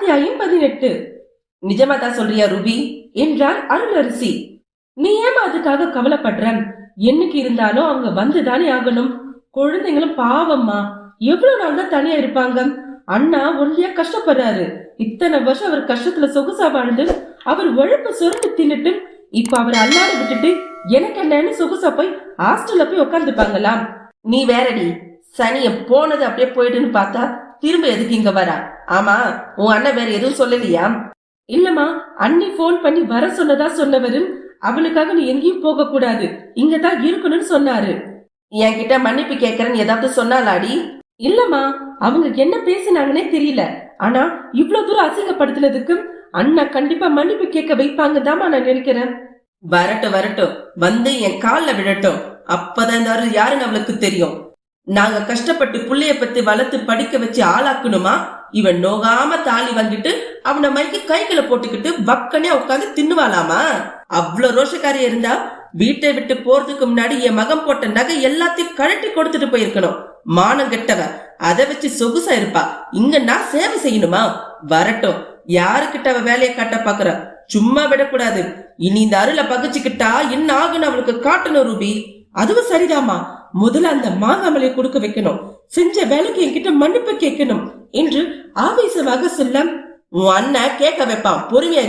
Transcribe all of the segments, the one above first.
அத்தியாயம் பதினெட்டு. நிஜமா தான் சொல்றியா ரூபி? என்றார் அருளரசி. நீ ஏமா அதுக்காக கவலைப்படுற என்னைக்கு இருந்தாலும் அவங்க வந்துதானே ஆகணும். குழந்தைங்களும் பாவம்மா. எவ்வளவு நாள் தான் தனியா இருப்பாங்க? அண்ணா ஒல்லியா கஷ்டப்படுறாரு. இத்தனை வருஷம் அவர் கஷ்டத்துல சொகுசா வாழ்ந்து அவர் உழைப்ப சுரண்டு தின்னுட்டு இப்ப அவர் அல்லாட விட்டுட்டு எனக்கு என்னன்னு சொகுசா போய் ஹாஸ்டல்ல போய் உட்காந்துப்பாங்களாம் நீ வேறடி சனிய போனது அப்படியே போயிடுன்னு பார்த்தா திரும்ப எதுக்கு இங்க வரா? ஆமா உன் அண்ணன் வேற எதுவும் சொல்லலையா? இல்லம்மா அண்ணி போன் பண்ணி வர சொன்னதா சொன்னவரு அவளுக்காக நீ எங்கேயும் போக கூடாது இங்கதான் இருக்கணும்னு சொன்னாரு. என்கிட்ட மன்னிப்பு கேக்குறேன்னு ஏதாவது சொன்னாலாடி? இல்லம்மா அவங்க என்ன பேசினாங்கன்னே தெரியல. ஆனா இவ்வளவு தூரம் அசிங்கப்படுத்தினதுக்கு அண்ணா கண்டிப்பா மன்னிப்பு கேட்க வைப்பாங்க நான் நினைக்கிறேன். வரட்டும் வரட்டும். வந்து என் காலில் விழட்டும். அப்பதான் இந்த யாருன்னு அவளுக்கு தெரியும். நாங்க கஷ்டப்பட்டு புள்ளைய பத்தி வளர்த்து படிக்க வச்சு ஆளாக்கணுமா? இவன் நோகாம தாலி வாங்கிட்டு அவனை மைக்கு கைகளை போட்டுக்கிட்டு வக்கனே உட்காந்து தின்னுவாளாமா? அவ்வளவு ரோஷக்காரி இருந்தா வீட்டை விட்டு போறதுக்கு முன்னாடி என் மகன் போட்ட நகை எல்லாத்தையும் கழட்டி கொடுத்துட்டு போயிருக்கணும். மானம் கெட்டவ அதை வச்சு சொகுசா இருப்பா. இங்க நான் சேவை செய்யணுமா? வரட்டும். யாருக்கிட்ட அவ வேலையை காட்ட பாக்குற? சும்மா விடக்கூடாது. இனி இந்த அருளை பகிச்சுக்கிட்டா என்ன ஆகுன்னு அவளுக்கு காட்டணும் ரூபி. அதுவும் சரிதாமா முதல்ல அந்த மாங்காமலை கொடுக்க வைக்கணும். செஞ்ச வேலைக்கு என்கிட்ட மன்னிப்பு கேட்கணும் என்று ஆவேசமாக சொல்ல உன் அண்ணன் கேட்க வைப்பான் பொறுமையா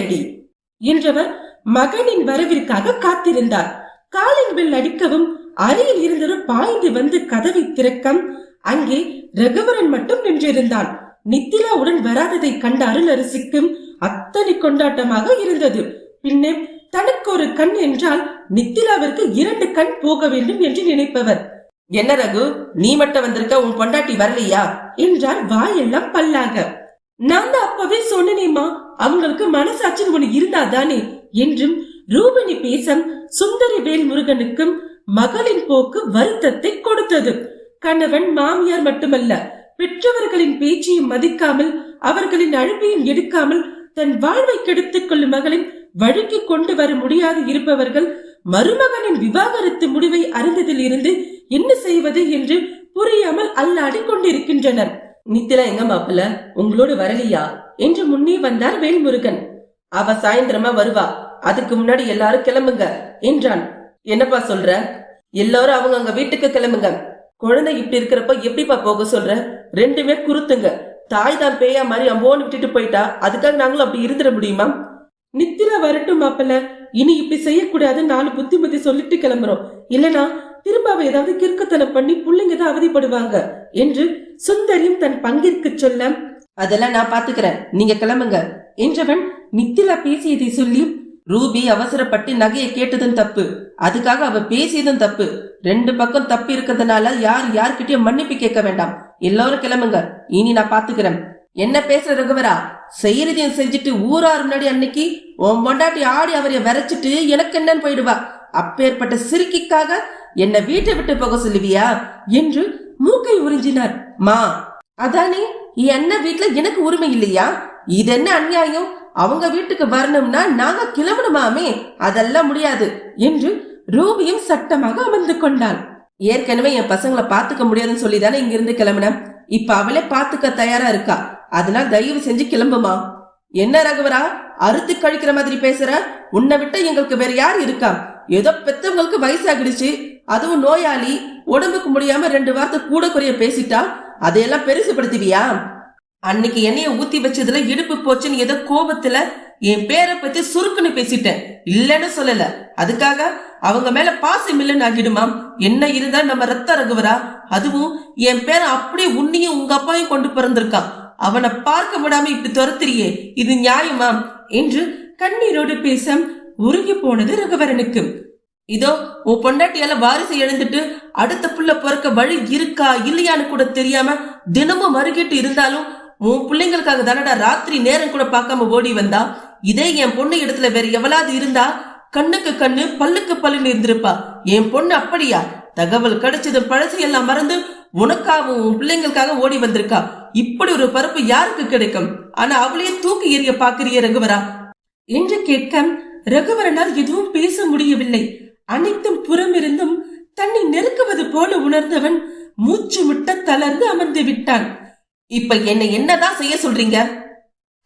என்றவர் மகனின் வரவிற்காக காத்திருந்தார். காலின் பெல் அடிக்கவும் அருகில் இருந்தவர் பாய்ந்து வந்து கதவை திறக்கம் அங்கே ரகுவரன் மட்டும் நின்றிருந்தான். நித்திலாவுடன் வராததை கண்ட அருளரசிக்கும் அத்தனை கொண்டாட்டமாக இருந்தது. பின்னே தனக்கு ஒரு கண் என்றால் நித்திலாவிற்கு இரண்டு கண் போக வேண்டும் என்று நினைப்பவர். என்ன ரகு? நீ மட்டும் வந்திருக்க உன் பொண்டாட்டி வரலையா? என்றார் வாயெல்லாம் பல்லாக. நான் தான் அப்பவே சொன்னேனேமா அவங்களுக்கு மனசாட்சின்னு ஒண்ணு இருந்தாதானே என்றும் ரூபினி பேசம் சுந்தரி வேல் முருகனுக்கும் மகளின் போக்கு வருத்தத்தை கொடுத்தது. கணவன் மாமியார் மட்டுமல்ல பெற்றவர்களின் பேச்சையும் மதிக்காமல் அவர்களின் அழைப்பையும் எடுக்காமல் தன் வாழ்வை கெடுத்துக் கொள்ளும் மகளின் வழிக்கு கொண்டு வர முடியாது இருப்பவர்கள் மருமகனின் விவாகரத்து முடிவை அறிந்ததில் இருந்து என்ன செய்வது என்று புரியாமல் அல்லாடி கொண்டிருக்கின்றனர். நித்திலா எங்க மாப்பிள்ள? உங்களோடு வரலையா? என்று முன்னே வந்தார் வேல்முருகன். அவ சாயந்தரமா வருவா. அதுக்கு முன்னாடி எல்லாரும் கிளம்புங்க என்றான். என்னப்பா சொல்ற? எல்லாரும் அவங்க அங்க வீட்டுக்கு கிளம்புங்க. குழந்தை இப்படி இருக்கிறப்ப எப்படிப்பா போக சொல்ற? ரெண்டுமே குருத்துங்க. தாய் தான் பேயா மாதிரி அம்போன்னு விட்டுட்டு போயிட்டா. அதுக்காக நாங்களும் அப்படி இருந்துட முடியுமா? நித்திரா வரட்டும் மாப்பிள்ள. இனி இப்படி செய்யக்கூடாது நாலு புத்திமதி சொல்லிட்டு கிளம்புறோம். இல்லனா திரும்ப அவ ஏதாவது கிறுக்குத்தனம் பண்ணி பிள்ளைங்க தான் அவதிப்படுவாங்க என்று சுந்தரியும் தன் பங்கிற்கு சொல்ல அதெல்லாம் நான் பாத்துக்கிறேன். நீங்க கிளம்புங்க. என்றவன் நித்திலா பேசியதை சொல்லி ரூபி அவசரப்பட்டு நகையை கேட்டதும் தப்பு. அதுக்காக அவ பேசியதும் தப்பு. ரெண்டு பக்கம் தப்பு இருக்கிறதுனால யார் யார்கிட்டயும் மன்னிப்பு கேட்க வேண்டாம். எல்லாரும் கிளம்புங்க. இனி நான் பாத்துக்கிறேன். என்ன பேசுற ரகுவரா? செய்யறதையும் செஞ்சுட்டு ஊரார் முன்னாடி அன்னைக்கு உன் பொண்டாட்டி ஆடி அவரைய விரைச்சிட்டு எனக்கு என்னன்னு போயிடுவா. அப்பேற்பட்ட சிறுக்கிக்காக என்ன வீட்டை விட்டு போக சொல்லுவியா? என்று மூக்கை உறிஞ்சினார். மா அதானே என் அண்ணன் வீட்டுல எனக்கு உரிமை இல்லையா? இது என்ன அநியாயம்? அவங்க வீட்டுக்கு வரணும்னா நாங்க கிளம்பணுமாமே? அதெல்லாம் முடியாது என்று ரூபியும் சட்டமாக அமர்ந்து கொண்டாள். ஏற்கனவே என் பசங்களை பாத்துக்க முடியாதுன்னு சொல்லி தானே இங்கிருந்து கிளம்பினேன். இப்ப அவளே பாத்துக்க தயாரா இருக்கா? அதனால தயவு செஞ்சு கிளம்புமா? என்ன ரகுவரா அறுத்து கழிக்கிற மாதிரி பேசுற? உன்னை விட்ட எங்களுக்கு வேற யார் இருக்கா? ஏதோ பெத்தவங்களுக்கு வயசாகிடுச்சு. அதுவும் நோயாளி உடம்புக்கு முடியாம ரெண்டு வார்த்தை கூட குறைய பேசிட்டா அதையெல்லாம் பெருசுபடுத்துவியா அன்னைக்கு என்னைய ஊத்தி வச்சதுல இடுப்பு போச்சுன்னு ஏதோ கோபத்துல என் பேரை பத்தி சுருக்குன்னு பேசிட்டேன். இல்லன்னு சொல்லல. அதுக்காக அவங்க மேல பாசம் இல்லைன்னு ஆகிடுமாம். என்ன இருந்தா நம்ம ரத்த ரகுவரா? அதுவும் என் பேரை அப்படியே உன்னையும் உங்க அப்பாவையும் கொண்டு பிறந்திருக்கான் அவனை பார்க்க விடாம இப்படி துரத்துறியே. இது நியாயமாம்? என்று கண்ணீரோடு பேச உருகி போனது ரகுவரனுக்கு. இதோ உன் பொண்டாட்டியால வாரிசு எழுந்துட்டு அடுத்த புள்ள பிறக்க வழி இருக்கா இல்லையான்னு கூட தெரியாம தினமும் மறுகிட்டு இருந்தாலும் உன் பிள்ளைங்களுக்காக தானடா ராத்திரி நேரம் கூட பார்க்காம ஓடி வந்தா? இதே என் பொண்ணு இடத்துல வேற எவளாவது இருந்தா கண்ணுக்கு கண்ணு பல்லுக்கு பல்லுன்னு இருந்திருப்பா. என் பொண்ணு அப்படியா? தகவல் கிடைச்சது பழசு எல்லாம் மறந்து உனக்காகவும் உன் பிள்ளைங்களுக்காக ஓடி வந்திருக்கா. இப்படி ஒரு பருப்பு யாருக்கு கிடைக்கும்? ஆனா அவளையே தூக்கி எறிய பாக்குறிய ரகுவரா. என்று கேட்க ரகுவரனால் எதுவும் பேச முடியவில்லை. அனைத்தும் புறமிருந்தும் தன்னை நெருக்குவது போல உணர்ந்தவன் மூச்சு விட்ட தளர்ந்து அமர்ந்து விட்டான். இப்ப என்னை என்னதான் செய்ய சொல்றீங்க?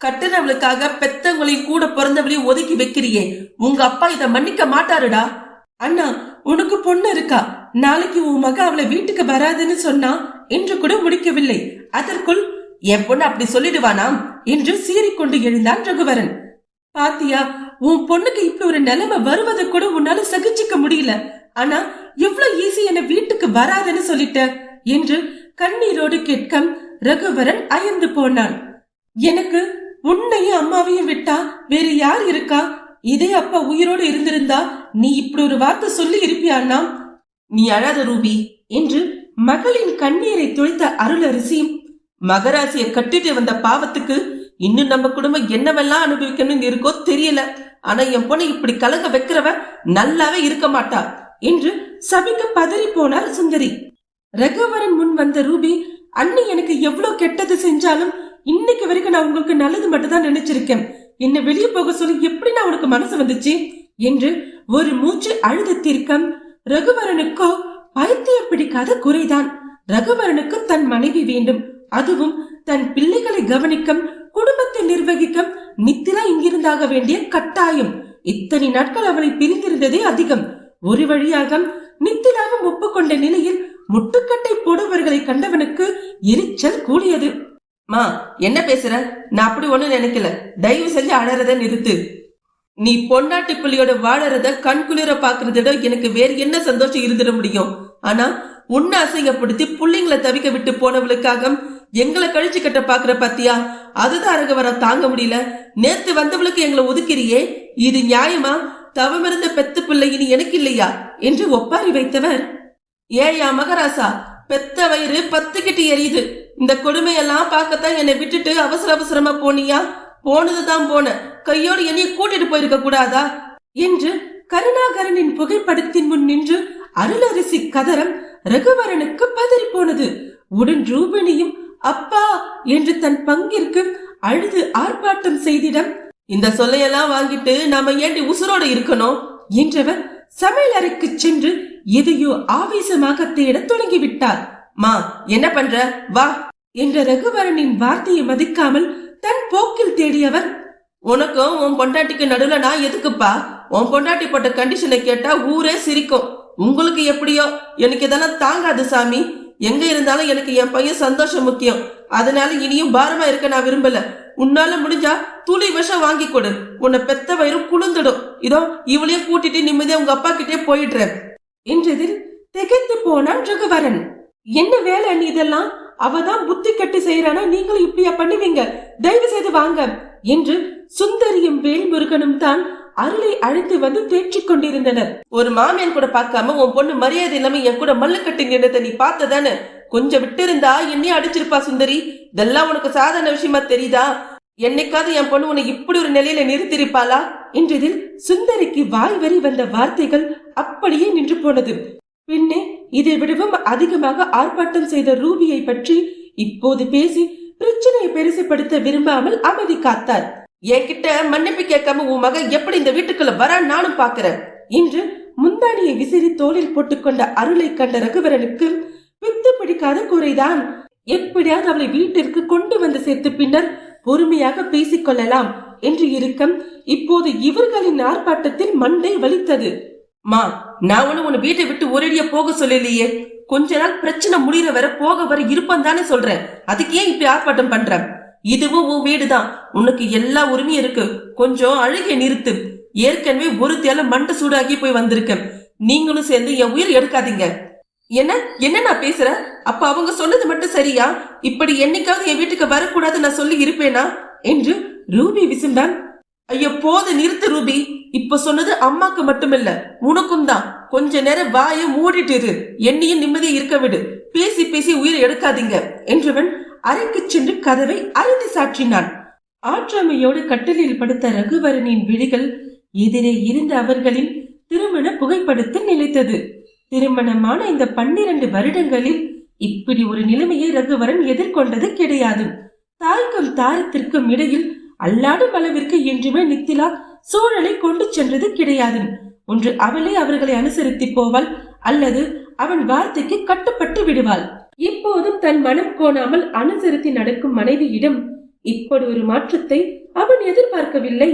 கட்டுறவளுக்காக பெத்தவங்களையும் கூட பிறந்தவளையும் ஒதுக்கி வைக்கிறியே. உங்க அப்பா இத மன்னிக்க மாட்டாருடா. அண்ணா உனக்கு பொண்ணு இருக்கா? நாளைக்கு உன் மக அவளை வீட்டுக்கு வராதுன்னு சொன்னா என்று கூட முடிக்கவில்லை. அதற்குள் என் பொண்ணு அப்படி சொல்லிடுவானாம்? என்று சீறிக்கொண்டு எழுந்தான் ரகுவரன். பாத்தியா உன் பொண்ணுக்கு இப்படி ஒரு நிலைமை வருவதை கூட உன்னால சகிச்சுக்க முடியல. ஆனா எவ்வளவு ஈஸி என்ன வீட்டுக்கு வராதுன்னு சொல்லிட்ட என்று கண்ணீரோடு கேட்க ரகுவரன் அயர்ந்து போனான். எனக்கு உன்னையும் அம்மாவையும் விட்டா வேற யார் இருக்கா? இதே அப்பா உயிரோடு இருந்திருந்தா நீ இப்படி ஒரு வார்த்தை சொல்லி இருப்பியாண்ணா? நீ அழாத ரூபி என்று மகளின் கண்ணீரை துளித்த அருளரசி மகராசியை கட்டிட்டு வந்த பாவத்துக்கு இன்னும் நம்ம குடும்பம் என்னவெல்லாம் அனுபவிக்கணும்னு இருக்கோ தெரியல. ஆனா என் பொண்ணை இப்படி கலங்க வைக்கிறவ நல்லாவே இருக்க மாட்டா என்று சபிக்க பதறி போனார் சுந்தரி. ரகுவரன் முன் வந்த ரூபி அண்ணி எனக்கு எவ்வளவு கெட்டது செஞ்சாலும் இன்னைக்கு வரைக்கும் நான் உங்களுக்கு நல்லது மட்டும் தான் நினைச்சிருக்கேன். என்ன வெளியே போக சொல்லி எப்படி நான் உனக்கு மனசு வந்துச்சு? என்று ஒரு மூச்சு அழுது தீர்க்கம் ரகுவரனுக்கோ பைத்தியம் பிடிக்காத குறைதான். ரகுவரனுக்கு தன் மனைவி வேண்டும். அதுவும் தன் பிள்ளைகளை கவனிக்கும் குடும்பத்தை நிர்வகிக்க நித்திலா இங்கிருந்தாக வேண்டிய கட்டாயம். இத்தனை நாட்கள் அவளை பிரிந்திருந்ததே அதிகம். ஒரு வழியாக நித்திராவும் ஒப்புக்கொண்ட நிலையில் முட்டுக்கட்டை போடுவர்களை கண்டவனுக்கு எரிச்சல் கூடியது. மா என்ன பேசுற? நான் அப்படி ஒண்ணு நினைக்கல. தயவு செஞ்சு அழறத நிறுத்து. நீ பொண்டாட்டி புள்ளியோட வாழறத கண்குளிர பாக்குறத எனக்கு வேற என்ன சந்தோஷம் இருந்துட முடியும்? ஆனா உன்னை அசிங்கப்படுத்தி புள்ளிங்களை தவிக்க விட்டு போனவளுக்காக எங்களை கழிச்சு கட்ட பாக்குற பாத்தியா? அதுதான் அரகவர தாங்க முடியல. நேத்து வந்தவளுக்கு எங்களை ஒதுக்கிறியே? இது நியாயமா? தவமிருந்த பெத்து பிள்ளை இனி எனக்கு இல்லையா? என்று ஒப்பாரி வைத்தவர். ஏயா மகராசா பெத்த வயிறு பத்து கிட்டு எரியுது. இந்த கொடுமையெல்லாம் பார்க்கத்தான் என்னை விட்டுட்டு அவசர அவசரமா போனியா? போனதுதான் போன. கையோடு என்னைய கூட்டிட்டு போயிருக்க கூடாதா? என்று கருணாகரனின் புகைப்படத்தின் முன் நின்று அருளரசி கதறம் ரகுவரனுக்கு பதறி போனது உடன் ரூபிணியும் அப்பா என்று தன் பங்கிற்கு அழுது ஆர்ப்பாட்டம் செய்திடம் இந்த சொல்லையெல்லாம் வாங்கிட்டு நாம ஏண்டி உசுரோட இருக்கணும்? என்றவர் சமையல் அறைக்கு சென்று எதையோ ஆவேசமாக தேடத் தொடங்கிவிட்டார். மா என்ன பண்ற? வா என்ற ரகுவரனின் வார்த்தையை மதிக்காமல் தன் போக்கில் தேடியவர் உனக்கும் உன் பொண்டாட்டிக்கு நடுவுல நான் எதுக்குப்பா? உன் பொண்டாட்டி போட்ட கண்டிஷனை கேட்டா ஊரே சிரிக்கும். உங்களுக்கு எப்படியோ? எனக்கு இதெல்லாம் தாங்காது சாமி. எங்க இருந்தாலும் எனக்கு என் பையன் சந்தோஷம் முக்கியம். அதனால இனியும் பாரமா இருக்க நான் விரும்பல. உன்னால முடிஞ்சா துளி விஷம் வாங்கி கொடு. உன்னை பெத்த வயிறும் குளிந்துடும் இதோ இவளையும் கூட்டிட்டு நிம்மதியா உங்க அப்பா கிட்டே போயிடுறேன். என்றதில் திகைத்து போனான் ரகுவரன். என்ன வேலை நீ இதெல்லாம்? அவதான் புத்தி கட்டு செய்யறானா? நீங்களும் இப்படியா பண்ணுவீங்க? தயவு செய்து வாங்க. என்று சுந்தரியும் வேல்முருகனும் தான் அருளை அழைத்து வந்து தேற்றிக் கொண்டிருந்தனர். ஒரு மாமியன் கூட பார்க்காம உன் பொண்ணு மரியாதை இல்லாம என் கூட மல்லு நின்றத நீ பார்த்ததானே? கொஞ்சம் விட்டு இருந்தா என்னையும் அடிச்சிருப்பா சுந்தரி? இதெல்லாம் உனக்கு சாதாரண விஷயமா தெரியுதா? என்னைக்காவது என் பொண்ணு உன்னை இப்படி ஒரு நிலையில நிறுத்திருப்பாளா என்றதில் சுந்தரிக்கு வாய் வரி வந்த வார்த்தைகள் அப்படியே நின்று போனது. பின்னே இதை விடவும் அதிகமாக ஆர்ப்பாட்டம் செய்த ரூபியை பற்றி இப்போது பேசி பிரச்சனையை பெருசுப்படுத்த விரும்பாமல் அமைதி காத்தார். என்கிட்ட மன்னிப்பு கேட்காம உன் மகன் எப்படி இந்த வீட்டுக்குள்ள வரான்னு நானும் பாக்குறேன் என்று முந்தானியை விசிறி தோளில் போட்டுக்கொண்ட அருளை கண்ட ரகுவரனுக்கு பித்து பிடிக்காத குறைதான் எப்படியாவது அவளை வீட்டிற்கு கொண்டு வந்து சேர்த்து பின்னர் பொறுமையாக பேசிக் கொள்ளலாம் என்று இருக்கம் இப்போது இவர்களின் ஆர்ப்பாட்டத்தில் மண்டை வலித்தது. மா நான் ஒண்ணு உன்னை வீட்டை விட்டு ஒரேடியா போக சொல்லலையே. கொஞ்ச நாள் பிரச்சனை முடிகிற வர போக வர இருப்பேன் தானே சொல்றேன். அதுக்கு ஏன் இப்படி ஆர்ப்பாட்டம் பண்றேன் இதுவும் உன் வீடுதான். உனக்கு எல்லா உரிமையும் இருக்கு. கொஞ்சம் அழுகிய நிறுத்து. ஏற்கனவே ஒரு தேல மண்டை சூடாகி போய் வந்திருக்கேன். நீங்களும் சேர்ந்து என் உயிர் எடுக்காதீங்க. என்ன? என்ன நான் பேசுறேன் அப்ப அவங்க சொன்னது மட்டும் சரியா? இப்படி என்னைக்காவது என் வீட்டுக்கு வரக்கூடாது நான் சொல்லி இருப்பேனா? என்று ரூபி விசும்பான் ஐயோ போது நிறுத்து ரூபி. இப்ப சொன்னது அம்மாக்கு மட்டுமில்ல. உனக்கும் தான். கொஞ்ச நேரம் வாயை மூடிட்டு இரு. என்னையும் நிம்மதியை இருக்க விடு. பேசி பேசி உயிரை எடுக்காதீங்க என்றவன் அறைக்கு சென்று கதவை அழுதி சாற்றினான் ஆற்றாமையோடு கட்டிலில் படுத்த ரகுவரனின் விழிகள் எதிரே இருந்த அவர்களின் திருமண புகைப்படத்தில் நிலைத்தது. திருமணமான இந்த பன்னிரண்டு வருடங்களில் இப்படி ஒரு நிலைமையை ரகுவரன் எதிர்கொண்டது கிடையாது. தாய்க்கும் தாரத்திற்கும் இடையில் அல்லாடும் அளவிற்கு என்றுமே நித்திலா சூழலை கொண்டு சென்றது கிடையாது. ஒன்று அவளே அவர்களை அனுசரித்து போவாள் அல்லது அவன் வார்த்தைக்கு கட்டுப்பட்டு விடுவாள். இப்போதும் தன் மனம் கோணாமல் அனுசரித்து நடக்கும் மனைவியிடம் இப்படி ஒரு மாற்றத்தை அவன் எதிர்பார்க்கவில்லை.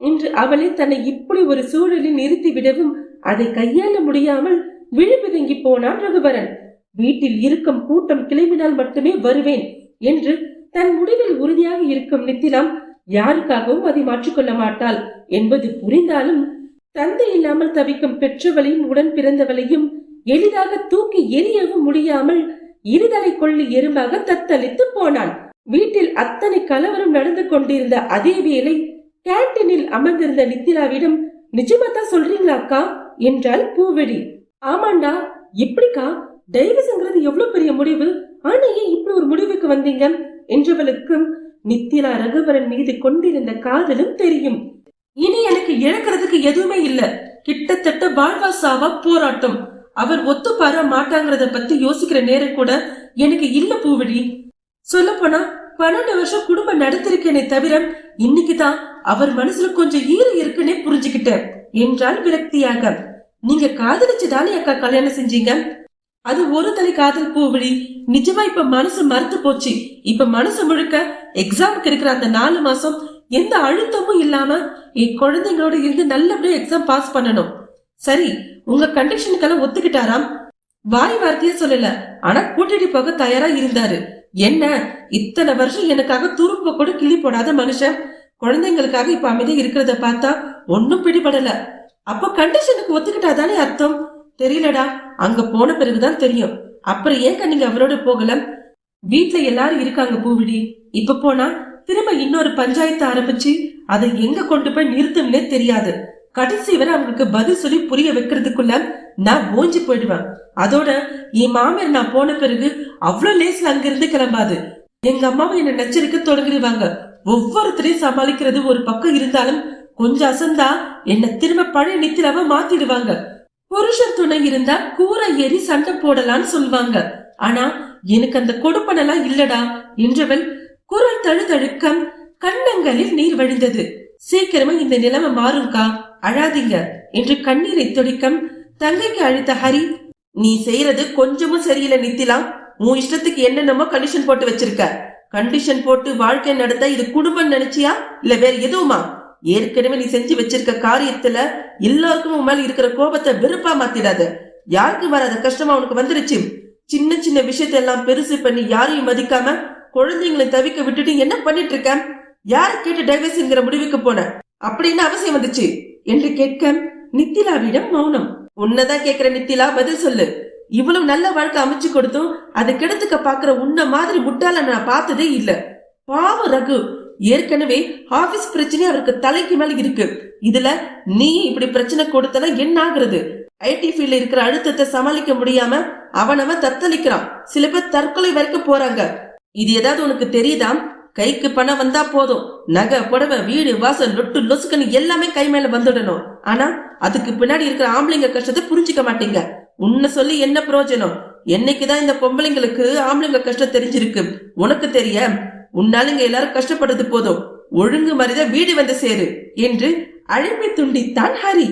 இன்று அவளை தன்னை இப்படி ஒரு சூழலில் நிறுத்திவிடவும் அதை கையாள முடியாமல் விழிபிதுங்கி போனான் ரகுவரன். வீட்டில் இருக்கும் கூட்டம் கிளம்பினால் மட்டுமே வருவேன் என்று தன் முடிவில் உறுதியாக இருக்கும் நித்திலாம் யாருக்காகவும் அதை மாற்றிக்கொள்ள மாட்டாள் என்பது புரிந்தாலும் தந்தை இல்லாமல் தவிக்கும் பெற்றவளையும் உடன் பிறந்தவளையும் எளிதாக தூக்கி எரியவும் முடியாமல் இருதலை கொள்ளி எருமாக தத்தளித்து போனான். வீட்டில் அத்தனை கலவரம் நடந்து கொண்டிருந்த அதே வேளை கேண்டீனில் அமர்ந்திருந்த நித்திராவிடம் நிஜமாதான் சொல்றீங்களா அக்கா? என்றாள் பூவெடி ஆமாண்டா எப்படிக்கா? டைவர்ஸ்ங்கிறது எவ்வளவு பெரிய முடிவு? ஆனா ஏன் இப்படி ஒரு முடிவுக்கு வந்தீங்க? என்றவளுக்கும் நித்திரா ரகுவரன் மீது கொண்டிருந்த காதலும் தெரியும். இனி எனக்கு இழக்கிறதுக்கு எதுவுமே இல்ல. கிட்டத்தட்ட வாழ்வா சாவா போராட்டம். அவர் ஒத்துப்பார மாட்டாங்கிறத பத்தி யோசிக்கிற நேரம் கூட எனக்கு இல்ல பூவடி. சொல்ல போனா பன்னெண்டு வருஷம் குடும்பம் நடத்திருக்கேனே தவிர இன்னைக்குதான் அவர் மனசுல கொஞ்சம் ஈர இருக்குன்னே புரிஞ்சுக்கிட்டேன் என்றால் விரக்தியாக. நீங்க காதலிச்சு தானே அக்கா கல்யாணம் செஞ்சீங்க? அது ஒரு தலை காதல் பூவழி நிஜமா இப்ப மனசு மறுத்து போச்சு. இப்ப மனசு முழுக்க எக்ஸாமுக்கு இருக்கிற அந்த நாலு மாசம் எந்த அழுத்தமும் இல்லாம என் குழந்தைங்களோட இருந்து நல்லபடியா எக்ஸாம் பாஸ் பண்ணணும். சரி உங்க கண்டிஷனுக்கெல்லாம் ஒத்துக்கிட்டாராம்? வாய் வார்த்தையே சொல்லல. ஆனா கூட்டிட்டு போக தயாரா இருந்தாரு. என்ன? இத்தனை வருஷம் எனக்காக துரும்ப கூட கிள்ளி போடாத மனுஷன். குழந்தைங்களுக்காக இப்ப அமைதியா இருக்கிறத பார்த்தா ஒன்னும் பிடிபடல. அப்ப கண்டிஷனுக்கு ஒத்துக்கிட்டாதானே அர்த்தம்? தெரியலடா. அங்க போன பிறகுதான் தெரியும். அப்புறம் ஏங்க நீங்க அவரோட போகல? வீட்ல எல்லாரும் இருக்காங்க பூவிடி. இப்ப போனா திரும்ப இன்னொரு பஞ்சாயத்து ஆரம்பிச்சு அதை எங்க கொண்டு போய் நிறுத்தும்னே தெரியாது. கடைசி வரை அவங்களுக்கு பதில் சொல்லி புரிய வைக்கிறதுக்குள்ள நான் ஓஞ்சி போயிடுவேன். அதோட என் மாமியார் நான் போன பிறகு அவ்வளவு லேசில் அங்கிருந்து கிளம்பாது. எங்க அம்மாவை என்ன நச்சரிக்க தொடங்கிடுவாங்க. ஒவ்வொருத்தரையும் சமாளிக்கிறது ஒரு பக்கம் இருந்தாலும் கொஞ்சம் அசந்தா என்ன திரும்ப பழைய நித்திராவ மாத்திடுவாங்க. புருஷன் துணை இருந்தா கூரை ஏறி சண்டை போடலாம்னு சொல்லுவாங்க. ஆனா எனக்கு அந்த கொடுப்பனெல்லாம் இல்லடா என்றவள் குரல் தழுதழுக்கம் கண்ணங்களில் நீர் வழிந்தது. சீக்கிரமா இந்த நிலைமை மாறும்கா அழாதீங்க என்று கண்ணீரை துடிக்கம் தங்கைக்கு அழுத்த ஹரி நீ செய்யறது கொஞ்சமும் சரியில்லை நித்திலா. உன் இஷ்டத்துக்கு என்னென்னமோ கண்டிஷன் போட்டு வச்சிருக்க. கண்டிஷன் போட்டு வாழ்க்கை நடத்த இது குடும்பம் நினைச்சியா? இல்ல வேற எதுவுமா? ஏற்கனவே நீ செஞ்சு வச்சிருக்க காரியத்துல எல்லாருக்கும் உன் மேல இருக்கிற கோபத்தை வெறுப்பா மாத்திடாத. யாருக்கு வராத கஷ்டமா உனக்கு வந்துருச்சு? சின்ன சின்ன விஷயத்தை எல்லாம் பெருசு பண்ணி யாரையும் மதிக்காம குழந்தைங்களை தவிக்க விட்டுட்டு என்ன பண்ணிட்டு இருக்க? யார கேட்டு டைவர்ஸ்ங்கிற முடிவுக்கு போன? அப்படின்னு அவசியம் வந்துச்சு. என்று கேட்க நித்திலாவிடம் மௌனம். உன்னதான் கேக்குற நித்திலா பதில் சொல்லு. இவ்வளவு நல்ல வாழ்க்கை அமைச்சு கொடுத்தும் அதை கெடுத்துக்க பாக்குற உன்ன மாதிரி முட்டாள நான் பார்த்ததே இல்ல. பாவம் ரகு. ஏற்கனவே ஆபீஸ் பிரச்சனை அவருக்கு தலைக்கு மேல இருக்கு. இதுல நீ இப்படி பிரச்சனை கொடுத்தனா என்ன ஆகுறது? ஐடி ஃபீல்ட்ல இருக்கிற அழுத்தத்தை சமாளிக்க முடியாம அவனவன் தத்தளிக்கிறான். சில பேர் தற்கொலை வரைக்கும் போறாங்க. இது ஏதாவது உனக்கு தெரியுதா? கைக்கு பணம் வந்தா போதும். நகை புடவை வீடு வாசல் நொட்டு லொசுக்குன்னு எல்லாமே கை மேல வந்துடணும். ஆனா அதுக்கு பின்னாடி இருக்கிற ஆம்பளைங்க கஷ்டத்தை புரிஞ்சுக்க மாட்டீங்க. உன்னை சொல்லி என்ன பிரயோஜனம்? என்னைக்குதான் இந்த பொம்பளைங்களுக்கு ஆம்பளைங்க கஷ்டம் தெரிஞ்சிருக்கு. உனக்கு தெரிய உன்னாலுங்க எல்லாரும் கஷ்டப்படுறது போதும். ஒழுங்கு மாதிரிதான் வீடு வந்து சேரு என்று அழைப்பை துண்டித்தான் ஹரி.